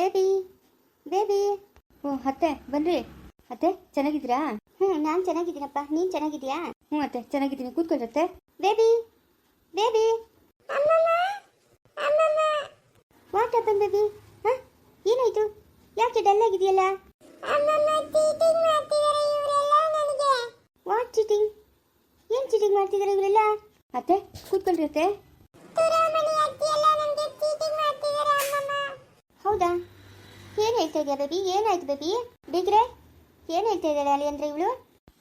Baby baby oh ಅತ್ತೆ ಬನ್ರಿ. ಅತ್ತೆ ಚೆನ್ನಾಗಿದ್ದೀರಾ? ಹ್ಞೂ ನಾನು ಚೆನ್ನಾಗಿದ್ದೀನಪ್ಪ. ನೀನು ಚೆನ್ನಾಗಿದ್ಯಾ ಹ್ಞೂ ಅತ್ತೆ ಚೆನ್ನಾಗಿದ್ದೀನಿ. ಕೂತ್ಕೊಳ್ರತ್ತೆ baby baby what happen baby ಹಾಂ? ಏನಾಯಿತು? ಯಾಕೆ ಡಲ್ ಆಗಿದೆಯಲ್ಲ ವಾಟ್ ಚೀಟಿಂಗ್ ಏನು ಚೀಟಿಂಗ್ ಮಾಡ್ತಿದ್ದಾರೆ ಇವರೆಲ್ಲ? ಅತ್ತೆ ಕೂತ್ಕೊಳ್ರಿ ಅತ್ತೆ. ಹೌದಾ? ಏನು ಹೇಳ್ತಾ ಇದೆಯಾ ಬೇಬಿ? ಏನಾಯ್ತು ಬೇಬಿ? ಬಿಗ್ರೆ? ಏನು ಹೇಳ್ತಾ ಇದ್ದಾಳೆ ಅಲ್ಲಿ ಅಂದ್ರೆ ಇವಳು?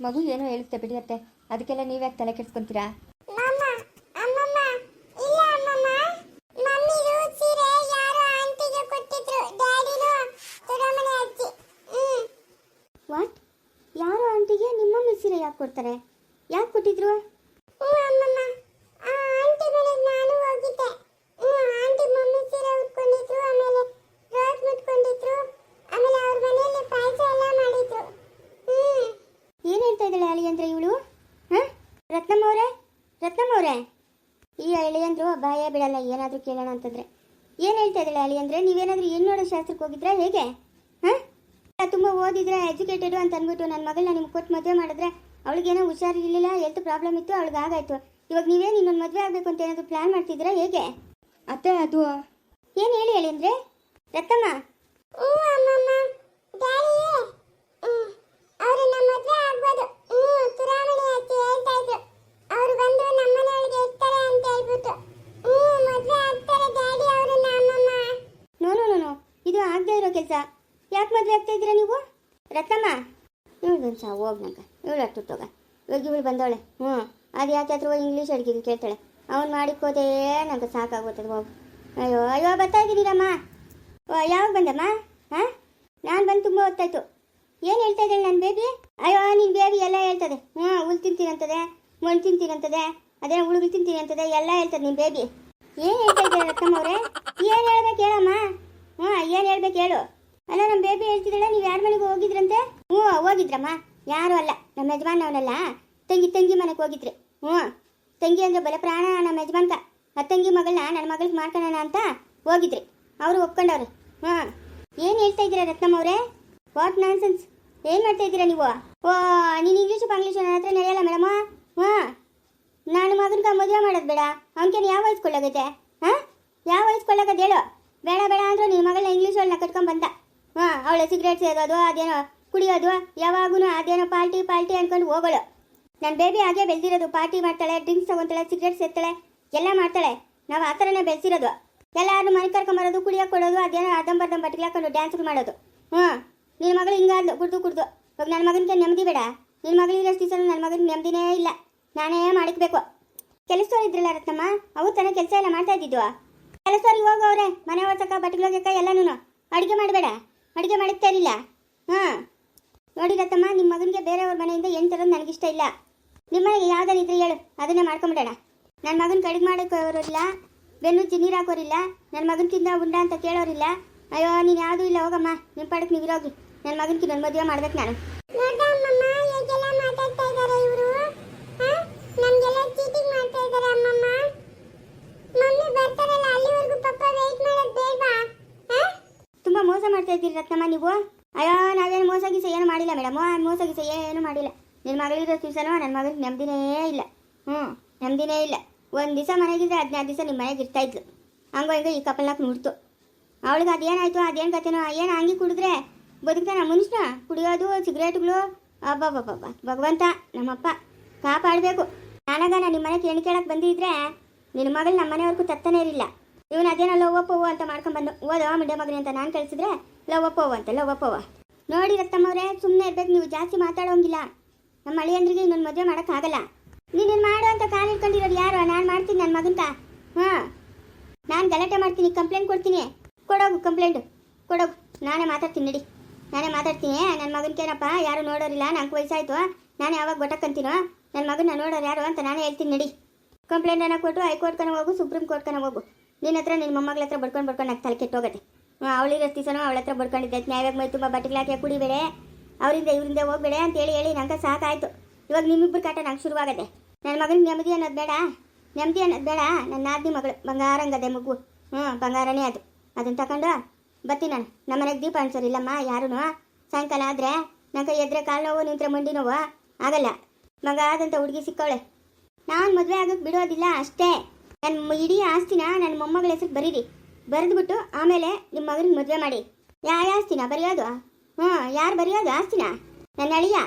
ಮಗು ಏನೋ ಹೇಳುತ್ತೆ ಬಿಡಿ ಅತ್ತೆ. ಅದಕ್ಕೆಲ್ಲ ನೀವ್ಯಾಕೆ ತಲೆ ಕೆಡ್ಸ್ಕೊಂತೀರಾ? ವಾಟ್ ಯಾರು ಆಂಟಿಗೆ ನಿಮ್ಮ ಸೀರೆ ಯಾಕೆ ಕೊಡ್ತಾರೆ? ಯಾಕೆ ಕೊಟ್ಟಿದ್ರು? ಏನ್ ಹೇಳ್ತಾ ಇದ್ದಾಳೆ ಅಳಿ ಅಂದ್ರೆ ಇವಳು ಹಾ ರತ್ನಮ್ಮ ಅವರೇ ರತ್ನಮ್ಮ ಅವರೇ ಈ ಅಳಿಯಂದ್ರು ಭಯ ಬಿಡಲ್ಲ ಏನಾದ್ರೂ ಕೇಳೋಣ ಅಂತಂದ್ರೆ. ಏನ್ ಹೇಳ್ತಾ ಇದ್ದಾಳೆ ಅಳಿ ಅಂದ್ರೆ? ನೀವೇನಾದ್ರೂ ಏನ್ ನೋಡೋ ಶಾಸ್ತ್ರಕ್ಕೆ ಹೋಗಿದ್ರಾ? ಹೇಗೆ? ಹಾ? ತುಂಬಾ ಓದಿದ್ರೆ ಎಜುಕೇಟೆಡ್ ಅಂತ ಅಂದ್ಬಿಟ್ಟು ನನ್ನ ಮಗಳನ್ನ ನಿಮ್ಗೆ ಕೊಟ್ಟು ಮದುವೆ ಮಾಡಿದ್ರೆ ಅವಳಿಗೇನೋ ಹುಷಾರಿರಲಿಲ್ಲ ಹೆಲ್ತ್ ಪ್ರಾಬ್ಲಮ್ ಇತ್ತು ಅವಳಿಗೆ ಆಗಾಯ್ತು. ಇವಾಗ ನೀವೇ ಇನ್ನೊಂದು ಮದುವೆ ಆಗಬೇಕು ಅಂತ ಏನಾದರೂ ಪ್ಲಾನ್ ಮಾಡ್ತಿದ್ದೀರಾ? ಹೇಗೆ? ಅತ್ತೆ ಅದು ಏನು ಹೇಳಿ ಹೇಳಿ ಅಂದ್ರೆ? ರತ್ತಮ್ಮ ಅವರು ನಮ್ಮ ಮದುವೆ ಆಗ್ಬೋದು ಹ್ಞೂ ತುರಾಮಣಿ ಅಜ್ಜಿ ಹೇಳ್ತಾ ಇದ್ರು ಅವ್ರು ಬಂದು ನಮ್ಮ ಮನೆಯೊಳಗೆ ಇರ್ತಾರೆ ಅಂತ ಹೇಳ್ಬಿಟ್ಟು ಹ್ಞೂ ಮದುವೆ ಆಗ್ತಾರೆ ಡ್ಯಾಡಿ ಅವರು ನಮ್ಮಮ್ಮ ನೋ ನೋ ನೋ ಇದು ಆಗದೆ ಇರೋ ಕೆಲಸ. ಯಾಕೆ ಮದುವೆ ಆಗ್ತಾ ಇದ್ದೀರಾ ನೀವು? ರತ್ನಮ್ಮ. ಇವಳು ಒಂದು ಸಹ ಹೋಗ್ ನಂಗೆ. ಇವಳು ಹತ್ತುತ್ತೋಗ ಇವಾಗ ಇವಳು ಬಂದವಳೆ. ಹ್ಞೂ ಅದು ಯಾಕೆ ಹತ್ರ ಇಂಗ್ಲೀಷ್ ಅಡುಗೆ ಕೇಳ್ತಾಳೆ. ಅವ್ನು ಮಾಡಿಕೋದೇ ನಂಗೆ ಸಾಕಾಗೋತದೆ ಹೋಗು. ಅಯ್ಯೋ ಅಯ್ಯೋ, ಬರ್ತಾ ಇದ್ದೀರಮ್ಮ. ಓ, ಯಾವಾಗ ಬಂದಮ್ಮ? ಹಾಂ? ನಾನು ಬಂದು ತುಂಬ ಹೊತ್ತಾಯ್ತು. ಏನು ಹೇಳ್ತಾ ಇದ್ದಾಳೆ ನನ್ನ ಬೇಬಿ ಅಯ್ಯೋ ನಿನ್ನ ಬೇಬಿ ಎಲ್ಲ ಹೇಳ್ತದೆ. ಹ್ಞೂ ಹುಲ್ ತಿಂತೀನಿ ಅಂತದೆ ಮಣ್ಣು ತಿಂತೀನಿ ಅಂತದೆ ಅದೇ ಉಳುಗಿ ತಿಂತೀನಿ ಅಂತದೆ ಎಲ್ಲ ಹೇಳ್ತದೆ ನಿಮ್ಮ ಬೇಬಿ ಏನು ಹೇಳ್ತಾ ಇದ್ದಾರೆ ರತ್ನಮ್ಮ ಏನು ಹೇಳ್ಬೇಕು ಹೇಳಮ್ಮ? ಹ್ಞೂ, ಏನು ಹೇಳ್ಬೇಕು ಹೇಳು. ಅಲ್ಲ ನಮ್ಮ ಬೇಬಿ ಹೇಳ್ತಿದ್ದಾಳೆ, ನೀವು ಯಾರ ಮನೆಗೆ ಹೋಗಿದ್ರಂತೆ? ಹ್ಞೂ, ಹೋಗಿದ್ರಮ್ಮ. ಯಾರು ಅಲ್ಲ ನಮ್ಮ ಯಜಮಾನವನಲ್ಲ ತಂಗಿ ತಂಗಿ ಮನೆಗೆ ಹೋಗಿದ್ರಿ. ಹ್ಞೂ. ತಂಗಿ ಅಂದ್ರೆ ಬಲ ಪ್ರಾಣ ನಮ್ಮ ಯಜಮಾನ್ಕ. ಆ ತಂಗಿ ಮಗಳನ್ನ ನನ್ನ ಮಗಳಿಗೆ ಮಾಡ್ಕೊಳ್ಳೋಣ ಅಂತ ಹೋಗಿದ್ರಿ. ಅವರು ಒಪ್ಕೊಂಡವ್ರು. ಹಾಂ ಏನು ಹೇಳ್ತಾ ಇದ್ದೀರಾ ರತ್ನಮ್ಮ ಅವರೇ? ವಾಟ್ ನಾನ್ಸೆನ್ಸ್ ಏನು ಮಾಡ್ತಾ ಇದ್ದೀರಾ ನೀವು? ಓ, ನೀನು ಇಂಗ್ಲೀಷು ಇಂಗ್ಲೀಷು ನನ್ನ ಹತ್ರ ನಡೆಯಲ್ಲ ಮೇಡಮ್ ಹಾಂ ನಾನು ಮಗನಿಗೆ ಮದುವೆ ಮಾಡೋದು ಬೇಡ. ಅವನಿಗೆ ಯಾವ ವಯಸ್ಕೊಳ್ಳಾಗತ್ತೆ ಕೊಳ್ಳಾಗೈತೆ ಹಾಂ? ಯಾವ ವಯಸ್ಸು ಹೇಳು. ಬೇಡ ಬೇಡ ಅಂದ್ರು ನಿಮ್ಮ ಮಗಳ ಇಂಗ್ಲೀಷ್ ಒಳನ ಕಟ್ಕೊಂಡ್ ಬಂದ. ಹಾಂ, ಅವಳೆ ಸಿಗರೇಟ್ ಸೇದೋದು ಅದೇನೋ ಕುಡಿಯೋದು ಯಾವಾಗೂ ಅದೇನೋ ಪಾರ್ಟಿ ಪಾರ್ಟಿ ಅನ್ಕೊಂಡು ಹೋಗೋಳು. ನನ್ನ ಬೇಬಿ ಹಾಗೆ ಬೆಳೆದಿರೋದು, ಪಾರ್ಟಿ ಮಾಡ್ತಾಳೆ ಡ್ರಿಂಕ್ಸ್ ತಗೊಂತಾಳೆ ಸಿಗರೇಟ್ ಸೇರ್ತಾಳೆ ಎಲ್ಲ ಮಾಡ್ತಾಳೆ. ನಾವು ಆ ಥರನೇ ಬೆಳೆಸಿರೋದು. ಎಲ್ಲರೂ ಮನೆ ಕರ್ಕೊಂಬರೋದು ಕುಡಿಯೋಕೆ ಕೊಡೋದು, ಅದೇನೋ ಅರ್ಧಂಬರ್ಧಂ ಬಟ್ಟಿಗೆ ಹಾಕೊಂಡು ಡ್ಯಾನ್ಸ್ ಮಾಡೋದು. ಹ್ಞೂ ನಿನ್ನ ಮಗಳು ಹಿಂಗಾದ್ಲು ಕುಡ್ದು ಕುಡ್ದು. ಇವಾಗ ನನ್ನ ಮಗನಿಗೆ ನೆಮ್ಮದಿ ಬೇಡ. ನಿನ್ನ ಮಗಳಿರೋಷ್ಟು ದಿವಸ ನನ್ನ ಮಗನಿಗೆ ನೆಮ್ಮದಿನೇ ಇಲ್ಲ. ನಾನೇ ಮಾಡಿಕ್ಬೇಕು. ಕೆಲಸದವ್ರು ಇದ್ರಲ್ಲ ರತ್ನಮ್ಮ, ಅವ್ರು ತಾನೇ ಕೆಲಸ ಎಲ್ಲ ಮಾಡ್ತಾ ಇದ್ದಿದ್ವು? ಕೆಲಸದವ್ರಿಗೆ ಅವರೇ, ಮನೆ ಒಡ್ಸಕ್ಕ ಬಟ್ಟೆಗಳೊಗ್ಯಕ್ಕ ಎಲ್ಲನೂ ಅಡುಗೆ ಮಾಡಬೇಡ. ಅಡುಗೆ ಮಾಡಕ್ಕೆ ತರಿಲ್ಲ ಹಾಂ. ನೋಡಿ ರತ್ತಮ್ಮ ನಿಮ್ಮ ಮಗನಿಗೆ ಬೇರೆಯವ್ರ ಮನೆಯಿಂದ ಏನು ತರೋದು ನನಗಿಷ್ಟ ಇಲ್ಲ. ನಿಮ್ಮ ಮನೆಗೆ ಯಾವ್ದಾರು ಇದ್ರೆ ಹೇಳು, ಅದನ್ನೇ ಮಾಡ್ಕೊಂಬಿಡೋಣ. ನನ್ನ ಮಗನ ಕಡಿಗೆ ಮಾಡೋಕೆ ಬೆನ್ನು ನೀರು ಹಾಕೋರಿಲ್ಲ ನನ್ನ ಮಗನ ತಿಂದ ಉಂಡ ಅಂತ ಕೇಳೋರಿಲ್ಲ. ಅಯ್ಯೋ, ನೀನು ಯಾವುದೂ ಇಲ್ಲ, ಹೋಗಮ್ಮ. ನಿಮ್ಮ ಪಾಡಕ್ಕೆ ನೀವು ಇರೋಗಿ. ನನ್ನ ಮಗನಿಗೆ ನನ್ನ ಮದುವೆ ಮಾಡ್ಬೇಕು ನಾನು ನೋಡ್ದಮ್ಮಮ್ಮ ಹೇಗೆಲ್ಲ ಮಾತಾಡ್ತಾ ಇದ್ದಾರೆ ಇವರು ನಮ್ಗೆಲ್ಲ ಚೀಟಿಂಗ್ ಮಾಡ್ತಾ ಇದ್ದಾರೆ ಅಮ್ಮಮ್ಮ ಮಮ್ಮಿ ಬರ್ತಾರಲ್ಲ ಅಲ್ಲಿವರೆಗೂ ಪಪ್ಪ ವೇಟ್ ಮಾಡೋದು ಬೇಡವಾ ತುಂಬ ಮೋಸ ಮಾಡ್ತಾ ಇದ್ದೀರಿ ರತ್ನಮ್ಮ ನೀವು? ಅಯ್ಯೋ, ನಾವೇನು ಮೋಸ ಗೀಸ ಏನು ಮಾಡಿಲ್ಲ ಮೇಡಮ್. ಮೋಸ ಗೀಸ ಏನು ಮಾಡಿಲ್ಲ. ನಿನ್ನ ಮಗಳಿರೋ ದಿವಸನೂ ನನ್ನ ಮಗಳಿಗೆ ನೆಮ್ಮದಿನೇ ಇಲ್ಲ. ಹ್ಞೂ ನೆಮ್ಮದಿನೇ ಇಲ್ಲ. ಒಂದು ದಿವಸ ಮನೆಗಿದ್ರೆ ಹದಿನೈದು ದಿವಸ ನಿಮ್ಮ ಮನೆಗೆ ಇರ್ತಾ ಇದ್ಲು. ಹಂಗೋ, ಹಿಂಗೆ ಈ ಕಪಲ್ನಾಕ್ ನುಡ್ತು ಅವಳಿಗೆ ಅದೇನಾಯ್ತು, ಅದೇನು ಕತೆನೋ, ಏನು ಹಂಗೆ ಕುಡಿದ್ರೆ? ಬದುಕ್ತಾನ ಮನುಷ್ಯ? ಕುಡಿಯೋದು, ಸಿಗರೇಟ್ಗಳು? ಅಬ್ಬಬ್ಬಬ್ಬ ಭಗವಂತ, ನಮ್ಮಪ್ಪ, ಕಾಪಾಡಬೇಕು. ನಾನಾಗ ನಾನು ನಿಮ್ಮ ಮನೆಗೆ ಹೆಣ್ಣು ಕೇಳಕ್ಕೆ ಬಂದಿದ್ರೆ ನಿನ್ನ ಮಗಳು ನಮ್ಮ ಮನೆಯವ್ರಿಗೂ ತತ್ತನೇ ಇರಲಿಲ್ಲ. ಇವನು ಅದೇನೋ ಲವ್ ಒಪ್ಪವು ಅಂತ ಮಾಡ್ಕೊಂಡ್ಬಂದು ಓದೋ ಮಿಡ್ಡೆ ಮಗನೇ ಅಂತ ನಾನು ಕಳಿಸಿದ್ರೆ ಲವ್ ಒಪ್ಪವು ಅಂತ ಲವ್ ಒಪ್ಪವ ನೋಡಿ ರತ್ತಮ್ಮವ್ರೆ ಸುಮ್ಮನೆ ಇರ್ಬೇಕು, ನೀವು ಜಾಸ್ತಿ ಮಾತಾಡೋಂಗಿಲ್ಲ. ನಮ್ಮ ಅಳಿಯಂದ್ರಿಗೆ ಇನ್ನೊಂದು ಮದುವೆ ಮಾಡೋಕ್ಕಾಗಲ್ಲ. ನೀನು ಮಾಡು ಅಂತ ಕಾಲು ಇಟ್ಕೊಂಡಿರೋದು ಯಾರು? ನಾನು ಮಾಡ್ತೀನಿ ನನ್ನ ಮಗನ್ಕ ಹಾಂ. ನಾನು ಗಲಾಟೆ ಮಾಡ್ತೀನಿ ಕಂಪ್ಲೇಂಟ್ ಕೊಡ್ತೀನಿ. ಕೊಡೋಗು ಕಂಪ್ಲೇಂಟು ಕೊಡೋಗು. ನಾನೇ ಮಾತಾಡ್ತೀನಿ, ನಡಿ. ನಾನೇ ಮಾತಾಡ್ತೀನಿ. ನನ್ನ ಮಗನ್ಕೇನಪ್ಪ ಯಾರು ನೋಡೋರಿಲ್ಲ ನಂಗೆ ವಯಸ್ಸಾಯ್ತು. ನಾನು ಯಾವಾಗ ಗೊಟ್ಟಕ್ಕಂತೀನೋ ನನ್ನ ಮಗನ ನೋಡೋರು ಯಾರು ಅಂತ ನಾನೇ ಹೇಳ್ತೀನಿ, ನಡಿ. ಕಂಪ್ಲೇಂಟನ್ನು ಕೊಟ್ಟು ಹೈಕೋರ್ಟ್ಕನ ಹೋಗು, ಸುಪ್ರೀಂ ಕೋರ್ಟ್ ಕನ ಹೋಗು. ನಿನ್ನ ಹತ್ರ ನಿನ್ನ ಮೊಮ್ಮಗಳ ಹತ್ರ ಬಡ್ಕೊಂಡು ಬಡ್ಕೊಂಡು ನಂಗೆ ತಲೆ ಕೆಟ್ಟೋಗತ್ತೆ ಅವಳಿಗೆ ದಿವಸನೂ ಅವಳ ಹತ್ರ ಬಡ್ಕೊಂಡಿದ್ದೆ. ನ್ಯಾಯವಾಗಿ ಮೈ ತುಂಬ ಬಟ್ಟೆಗಳಾಕಿ ಕುಡಿಬೇಡ. ಅವರಿಂದ ಇವರಿಂದ ಹೋಗ್ಬೇಡ ಅಂತ ಹೇಳಿ ನಂಗೆ ಸಾಕಾಯ್ತು. ಇವಾಗ ನಿಮ್ಮಿಬ್ಬರು ಕಾಟ ನಂಗೆ ಶುರುವಾಗತ್ತೆ. ನನ್ನ ಮಗನಿಗೆ ನೆಮ್ಮದಿ ಅನ್ನೋದು ಬೇಡ. ನೆಮ್ಮದಿ ಅನ್ನೋದು ಬೇಡ. ನನ್ನ ನಾದಿನಿ ಮಗಳು. ಬಂಗಾರಂಗದೆ ಮಗು. ಹ್ಞೂ ಬಂಗಾರನೇ ಅದು. ಅದನ್ನು ತಗೊಂಡು ಬರ್ತೀನಿ ನಾನು. ನಮ್ಮ ಮನೆಗೆ ದೀಪ ಅನ್ಸೋರಿಲ್ಲಮ್ಮ ಯಾರೂ ಸಾಯಂಕಾಲ ಆದರೆ ನಂಗೆ ಎದ್ರೆ ಕಾಲು ನೋವು, ನಿಂತ್ರೆ ಮಂಡಿ ನೋವು. ಆಗಲ್ಲ. ಮಗ ಆದಂಥ ಹುಡುಗಿ ಸಿಕ್ಕವಳೆ. ನಾನು ಮದುವೆ ಆಗೋಕ್ಕೆ ಬಿಡೋದಿಲ್ಲ ಅಷ್ಟೇ. ನನ್ನ ಇಡೀ ಆಸ್ತಿನ ನನ್ನ ಮೊಮ್ಮಗಳ ಹೆಸರು ಬರೀರಿ. ಬರೆದ್ಬಿಟ್ಟು ಆಮೇಲೆ ನಿಮ್ಮ ಮಗನಿಗೆ ಮದುವೆ ಮಾಡಿ. ಯಾವ ಆಸ್ತಿನ? ಬರೆಯೋದು? ಹ್ಞೂ ಯಾರು ಬರೆಯೋದು ಆಸ್ತಿನ? ನನ್ನ ಅಳಿಯ.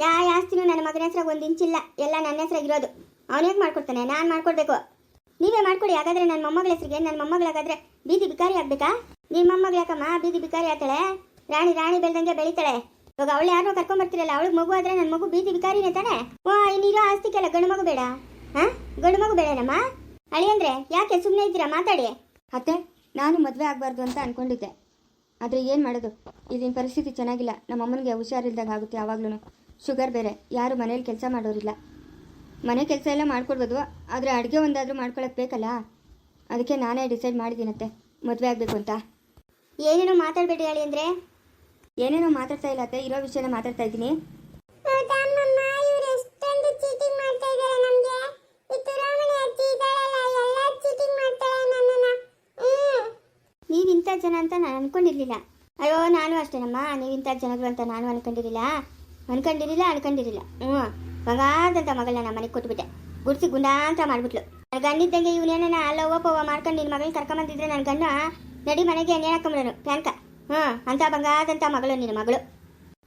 ಯಾವ ಆಸ್ತಿನೂ ನನ್ನ ಮಗನ ಹೆಸ್ರಾಗ ಒಂದು ಇಂಚಿಲ್ಲ ಎಲ್ಲ ನನ್ನ ಹೆಸ್ರಾಗಿರೋದು ಅವನೇಗೆ ಮಾಡ್ಕೊಡ್ತಾನೆ? ನಾನು ಮಾಡ್ಕೊಡ್ಬೇಕು. ನೀವೇ ಮಾಡ್ಕೊಡಿ. ಹಾಗಾದ್ರೆ ನನ್ನ ಮೊಮ್ಮಗಳ ಹೆಸರಿಗೆ ನನ್ನ ಮೊಮ್ಮಗಳಾಗಾದ್ರೆ ಬೀದಿ ಬಿಕಾರಿ ಆಗ್ಬೇಕಾ? ನಿಮ್ಮ ಯಾಕಮ್ಮ ಬೀದಿ ಬಿಕಾರಿ ಆಗ್ತಾಳೆ? ರಾಣಿ ರಾಣಿ ಬೆಳ್ದಂಗೆ ಬೆಳಿತಾಳೆ. ಇವಾಗ ಅವಳು ಯಾರನ್ನೋ ಕರ್ಕೊಂಬರ್ತಿರಲ್ಲ ಅವಳಿಗೆ ಮಗು ಆದ್ರೆ ನನ್ನ ಮಗು ಬೀದಿ ಬಿಕಾರಿನೇ ತಾನೆ? ಓ, ಇನ್ನಿರೋ ಆಸ್ತಿಗೆಲ್ಲ ಗಂಡು ಮಗು ಬೇಡ. ಹಾಂ? ಗಂಡು ಮಗು ಬೇಡನಮ್ಮ? ಅಳಿ ಅಂದ್ರೆ ಯಾಕೆ ಸುಮ್ಮನೆ ಇದ್ದೀರಾ? ಮಾತಾಡಿ. ಅತ್ತೆ ನಾನು ಮದುವೆ ಆಗಬಾರ್ದು ಅಂತ ಅನ್ಕೊಂಡಿದ್ದೆ. ಆದರೆ ಏನು ಮಾಡೋದು? ಇಲ್ಲಿನ ಪರಿಸ್ಥಿತಿ ಚೆನ್ನಾಗಿಲ್ಲ. ನಮ್ಮ ಅಮ್ಮನಿಗೆ ಹುಷಾರಿಲ್ದಂಗೆ ಆಗುತ್ತೆ ಯಾವಾಗ್ಲೂ ಶುಗರ್ ಬೇರೆ. ಯಾರು ಮನೇಲಿ ಕೆಲಸ ಮಾಡೋರಿಲ್ಲ. ಮನೆ ಕೆಲಸ ಎಲ್ಲ ಮಾಡ್ಕೊಡ್ಬೋದು. ಆದರೆ ಅಡುಗೆ ಒಂದಾದರೂ ಮಾಡ್ಕೊಳಕ್ಕೆ ಬೇಕಲ್ಲ? ಅದಕ್ಕೆ ನಾನೇ ಡಿಸೈಡ್ ಮಾಡಿದ್ದೀನತ್ತೆ ಮದುವೆ ಆಗಬೇಕು ಅಂತ. ಏನೇನೋ ಮಾತಾಡಬೇಡಿ ಹೇಳಿ ಅಂದರೆ. ಏನೇನೋ ಮಾತಾಡ್ತಾ ಇಲ್ಲ ಅತ್ತೆ. ಇರೋ ವಿಷಯನ ಮಾತಾಡ್ತಾ ಇದ್ದೀನಿ ಹೌದಾ ಅಮ್ಮಮ್ಮ ಇವ್ರು ಎಷ್ಟೊಂದು ಚೀಟಿಂಗ್ ಮಾಡ್ತಾ ಇದ್ದಾರೆ ನಮ್ಗೆ ಈ ತುರಾಮಣಿ ಅಜ್ಜಿ ಇದ್ದಾಳಲ್ಲ ಎಲ್ಲ ಚೀಟಿಂಗ್ ಮಾಡ್ತಾಳೆ ನನ್ನನ್ನ ಹ್ಮ್ ನೀವು ಇಂಥ ಜನ ಅಂತ ನಾನು ಅನ್ಕೊಂಡಿರ್ಲಿಲ್ಲ. ಅಯ್ಯೋ, ನಾನು ಅಷ್ಟೇನಮ್ಮ, ನೀವು ಇಂಥ ಜನಗಳು ಅಂತ ನಾನು ಅನ್ಕೊಂಡಿರಲಿಲ್ಲ. ಅನ್ಕೊಂಡಿರಲಿಲ್ಲ ಅನ್ಕೊಂಡಿರಲಿಲ್ಲ. ಹ್ಞೂ ಬಂಗಾರದಂಥ ಮಗಳನ್ನ ನಮ್ಮ ಮನೆಗೆ ಕೊಟ್ಬಿಟ್ಟೆ. ಗುಡ್ಸಿ ಗುಂಡಾಂತ ಮಾಡ್ಬಿಟ್ಲು. ನನ್ನ ಗಂಡಿದ್ದಂಗೆ ಇವನೇನ ಅಲ್ಲ ಪೋವ ಮಾಡ್ಕೊಂಡು ನಿನ್ನ ಮಗಳಿಗೆ ಕರ್ಕೊಂಬಂದಿದ್ರೆ ನನ್ನ ಗಂಡ ನಡಿ ಮನೆಗೆ ಎಣ್ಣೆ ಹಾಕೊಂಬಿಡೋನು ಪ್ಯಾಂಕ. ಹ್ಞೂ, ಅಂತ ಬಂಗಾರದಂಥ ಮಗಳು ನಿನ್ನ ಮಗಳು.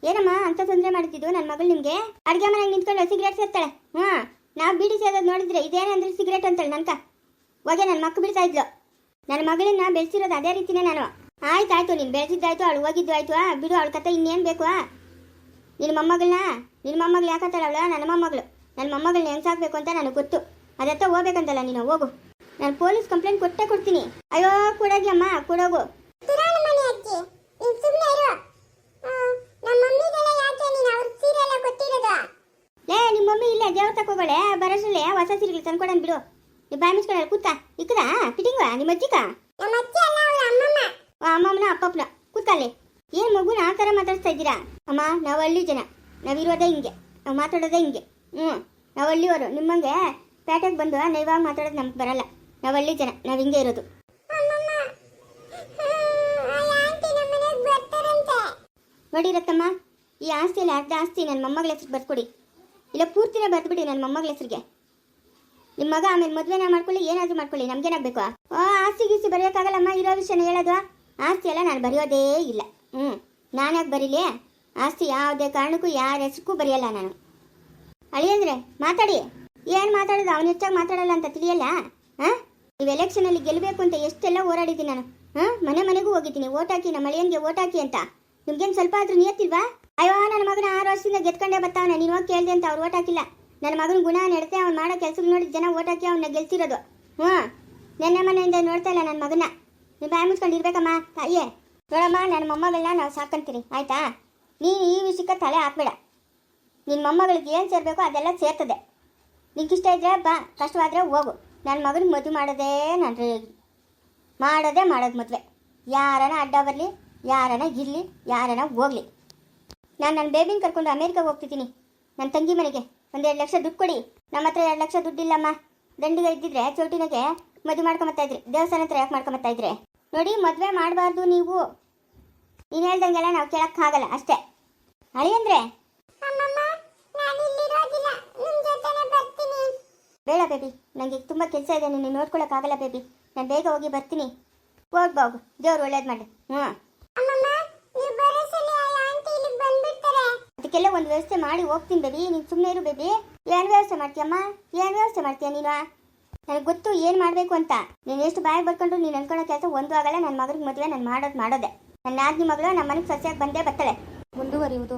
ಏನಮ್ಮ, ಅಂತ ತೊಂದರೆ ಮಾಡ್ತಿದ್ದು ನನ್ನ ಮಗಳು ನಿಮಗೆ? ಅಡುಗೆ ಮನೆಗೆ ನಿಂತ್ಕೊಂಡು ಸಿಗರೇಟ್ ಸೇರ್ತಾಳೆ. ಹ್ಞೂ, ನಾವು ಬೀಡಿ ಸೇರೋದು ನೋಡಿದ್ರೆ ಇದೇನಂದ್ರೆ ಸಿಗರೇಟ್ ಅಂತಾಳೆ ನನ್ಕ. ಹೋಗೆ ನನ್ನ ಮಕ್ಕಳು ಬಿಡ್ತಾ ಇದ್ಲು. ನನ್ನ ಮಗಳನ್ನ ಬೆಳೆಸಿರೋದು ಅದೇ ರೀತಿನೇ ನಾನು. ಆಯ್ತಾಯ್ತು ನೀನು ಬೆಳೆಸಿದ್ದಾಯ್ತು ಅವಳು ಹೋಗಿದ್ದು ಆಯ್ತು ಬಿಡು ಅವಳ ಕತೆ ಇನ್ನೇನು ಬೇಕು? ನಿನ್ನ ಮೊಮ್ಮಗಳನ್ನ ನಿನ್ನ ಮೊಮ್ಮಗಳು ಯಾಕತ್ತಾಳ ಅವಳು? ನನ್ನ ಮೊಮ್ಮಗಳು. ನನ್ನ ಮೊಮ್ಮಗಳನ್ನ ಹೆಂಗ್ ಸಾಕ್ಬೇಕು ಅಂತ ನನಗೆ ಗೊತ್ತು. ಅದತ್ತ ಹೋಗ್ಬೇಕಂತಲ್ಲ ನೀನು ಹೋಗು. ನಾನು ಪೊಲೀಸ್ ಕಂಪ್ಲೇಂಟ್ ಕೊಟ್ಟೇ ಕೊಡ್ತೀನಿ. ಅಯ್ಯೋ ಕೊಡೋಗಿ ಅಮ್ಮ ಕೊಡೋಗು. ಲೇ ನಿಮ್ಮ ಮಮ್ಮಿ ಇಲ್ಲೇ ದೇವ್ರ ತಕೋಗಳೆ ಬರೋಷ್ರಲ್ಲೇ ಹೊಸ ಸೀರೆಗಳು ತಂದ್ಕೊಡನ್ ಬಿಡು. ಬಾಯಿ ಮುಚ್ಕೊಂಡು ಕೂತ ಇಕ್ಕದ? ಫಿಟಿಂಗ ನಿಮ್ಮ ಅಜ್ಜಿಗ ನಮ್ಮ ಅಜ್ಜಿ ಅಲ್ಲ ಅವ್ರ ಅಮ್ಮಮ್ಮ. ಅಮ್ಮಮ್ಮನ ಅಪ್ಪಪ್ಪನ. ಕೂತ್ಕಲ್ಲಿ ಏನ್ ಮಗುನ ಆ ಥರ ಮಾತಾಡ್ತಾ ಇದ್ದೀರಾ? ಅಮ್ಮ ನಾವು ಹಳ್ಳಿ ಜನ. ನಾವಿರೋದೇ ಹಿಂಗೆ. ನಾವು ಮಾತಾಡೋದೇ ಹಿಂಗೆ. ಹ್ಞೂ ನಾವು ಹಳ್ಳಿಯವರು. ನಿಮ್ಮಂಗೆ ಪೇಟೆಗೆ ಬಂದು ನೈವಾಗ ಮಾತಾಡೋದು ನಮ್ಗೆ ಬರಲ್ಲ. ನಾವು ಹಳ್ಳಿ ಜನ. ನಾವು ಹಿಂಗೆ ಇರೋದು. ನೋಡಿ ರತ್ತಮ್ಮ ಈ ಆಸ್ತಿಯಲ್ಲಿ ಅರ್ಧ ಆಸ್ತಿ ನನ್ನ ಮೊಮ್ಮಗಳ ಹೆಸ್ರಿಗೆ ಬರ್ಕೊಡಿ ಇಲ್ಲ ಪೂರ್ತಿನೇ ಬರ್ದ್ಬಿಡಿ ನನ್ನ ಮೊಮ್ಮಗಳ ಹೆಸ್ರಿಗೆ. ನಿಮ್ಮ ಮಗ ಆಮೇಲೆ ಮದುವೆನ ಮಾಡ್ಕೊಳ್ಳಿ, ಏನಾದರೂ ಮಾಡ್ಕೊಳ್ಳಿ, ನಮ್ಗೇನಾಗಬೇಕು? ಓ ಆಸ್ತಿ ಗೀಸ್ತಿ ಬರೆಯೋಕ್ಕಾಗಲ್ಲಮ್ಮ, ಇರೋ ವಿಷಯನ ಹೇಳೋದು? ಆಸ್ತಿ ಎಲ್ಲ ನಾನು ಬರೆಯೋದೇ ಇಲ್ಲ. ಹ್ಞೂ ನಾನ್ಯಾಕೆ ಬರೀಲಿ? ಆಸ್ತಿ ಯಾವುದೇ ಕಾರಣಕ್ಕೂ ಯಾರ ಹೆಸರುಕ್ಕೂ ಬರೆಯಲ್ಲ ನಾನು. ಅಳಿಯಂದ್ರೆ, ಮಾತಾಡಿ. ಏನು ಮಾತಾಡೋದು? ಅವನು ಹೆಚ್ಚಾಗಿ ಮಾತಾಡಲ್ಲ ಅಂತ ತಿಳಿಯಲ್ಲ? ಹಾಂ ನೀವು ಎಲೆಕ್ಷನಲ್ಲಿ ಗೆಲ್ಲಬೇಕು ಅಂತ ಎಷ್ಟೆಲ್ಲ ಹೋರಾಡಿದ್ದೀನಿ ನಾನು. ಹಾಂ ಮನೆ ಮನೆಗೂ ಹೋಗಿದ್ದೀನಿ. ಓಟ್ ಹಾಕಿ ನಮ್ಮ ಅಳಿಯನ್ಗೆ ಓಟ್ ಹಾಕಿ ಅಂತ. ನಿಮ್ಗೇನು ಸ್ವಲ್ಪ ಆದ್ರೂ ನಿಯತ್ತಿಲ್ವಾ? ಅಯ್ಯೋ, ನನ್ನ ಮಗನ ಆರು ವರ್ಷದಿಂದ ಗೆದ್ಕೊಂಡೇ ಬರ್ತಾವನೆ. ನೀನು ಹೋಗಿ ಕೇಳಿದೆ ಅಂತ ಅವ್ರು ಓಟ್ ಹಾಕಿಲ್ಲ. ನನ್ನ ಮಗನ ಗುಣ ನಡತೆ ಅವ್ನು ಮಾಡೋ ಕೆಲಸ ನೋಡಿ ಜನ ಓಟ್ ಹಾಕಿ ಅವನ್ನ ಗೆಲ್ತಿರೋದು ಹ್ಞೂ. ನೆನ್ನೆ ಮನೆಯಿಂದ ನೋಡ್ತಾ ಇಲ್ಲ ನನ್ನ ಮಗನ ನೀವು ಬಾಯಿ ಮುಚ್ಕೊಂಡು ಇರ್ಬೇಕಮ್ಮ, ತಾಯಿಯೇ. ನೋಡಮ್ಮ ನನ್ನ ಮೊಮ್ಮಗಳನ್ನ ನಾವು ಸಾಕಂತೀರಿ, ಆಯ್ತಾ? ನೀನು ಈ ವಿಷಯಕ್ಕೆ ತಲೆ ಹಾಕ್ಬೇಡ. ನಿನ್ನ ಮೊಮ್ಮಗಳಿಗೆ ಏನು ಸೇರಬೇಕು ಅದೆಲ್ಲ ಸೇರ್ತದೆ. ನಿಂಗೆ ಇಷ್ಟ ಇದ್ರೆ ಬಾ, ಕಷ್ಟವಾದರೆ ಹೋಗು. ನನ್ನ ಮಗನಿಗೆ ಮದುವೆ ಮಾಡೋದೇ ನಾನು ಮಾಡೋದೇ ಮಾಡೋದು ಮದುವೆ. ಯಾರನ ಅಡ್ಡ ಬರಲಿ, ಯಾರನ ಇರಲಿ, ಯಾರನ ಹೋಗಲಿ. ನಾನು ನನ್ನ ಬೇಬಿನ ಕರ್ಕೊಂಡು ಅಮೇರಿಕಾಗೆ ಹೋಗ್ತಿದ್ದೀನಿ ನನ್ನ ತಂಗಿ ಮನೆಗೆ. ಒಂದೆರಡು ಲಕ್ಷ ದುಡ್ಡು ಕೊಡಿ. ನಮ್ಮ ಹತ್ರ ಎರಡು ಲಕ್ಷ ದುಡ್ಡಿಲ್ಲಮ್ಮ ದಂಡಿಗೆ ಇದ್ದಿದ್ರೆ ಚೌಟಿನಗೆ ಮದುವೆ ಮಾಡ್ಕೊಂಬತ್ತಾ ಇದ್ರಿ. ದೇವಸ್ಥಾನ ಹತ್ರ ಯಾಕೆ ಮಾಡ್ಕೊಂಬತ್ತಾ ಇದ್ರಿ? ನೋಡಿ ಮದುವೆ ಮಾಡಬಾರ್ದು ನೀವು. ನೀನು ಹೇಳ್ದಂಗೆಲ್ಲ ನಾವು ಕೇಳೋಕ್ಕಾಗಲ್ಲ ಅಷ್ಟೇ. ಅಳಿ ಅಂದ್ರೆ? ಬೇಡ ಬೇಬಿ ನನಗೆ ತುಂಬ ಕೆಲಸ ಇದೆ ನಿನ್ನ ನೋಡ್ಕೊಳಕ್ಕಾಗಲ್ಲ ಬೇಬಿ. ನಾನು ಬೇಗ ಹೋಗಿ ಬರ್ತೀನಿ. ಹೋಗ್ಬೋಗು ದೇವ್ರು ಒಳ್ಳೇದು ಮಾಡಿ ಹ್ಞೂ ಅಮ್ಮಮ್ಮ ನೀವು ಬರೋಸಲಿ ಆ ಆಂಟಿ ಇಲ್ಲಿಗೆ ಅದಕ್ಕೆಲ್ಲ ಒಂದು ವ್ಯವಸ್ಥೆ ಮಾಡಿ ಹೋಗ್ತೀನಿ ಬೇಬಿ, ನೀನು ಸುಮ್ಮನೆ ಇರು ಬೇಬಿ. ಏನು ವ್ಯವಸ್ಥೆ ಮಾಡ್ತೀಯಮ್ಮ ಏನು ವ್ಯವಸ್ಥೆ ಮಾಡ್ತೀಯ ನೀನು? ನನಗೆ ಗೊತ್ತು ಏನು ಮಾಡಬೇಕು ಅಂತ. ನೀನು ಎಷ್ಟು ಬಾಯಿ ಬರ್ಕೊಂಡ್ರು ನೀನು ಅನ್ಕೊಳ್ಳೋ ಕೆಲಸ ಒಂದು ಆಗಲ್ಲ. ನನ್ನ ಮಗನಿಗೆ ಮದುವೆ, ನಾನು ಮಾಡೋದು ಮಾಡೋದೆ. ನನ್ನ ಆದ್ನಿ ಮಗಳು ನಮ್ಮ ಮನೆಗೆ ಸಸ್ಯಾಗಿ ಬಂದೇ ಬರ್ತಾಳೆ ಮುಂದುವರಿಯುವುದು.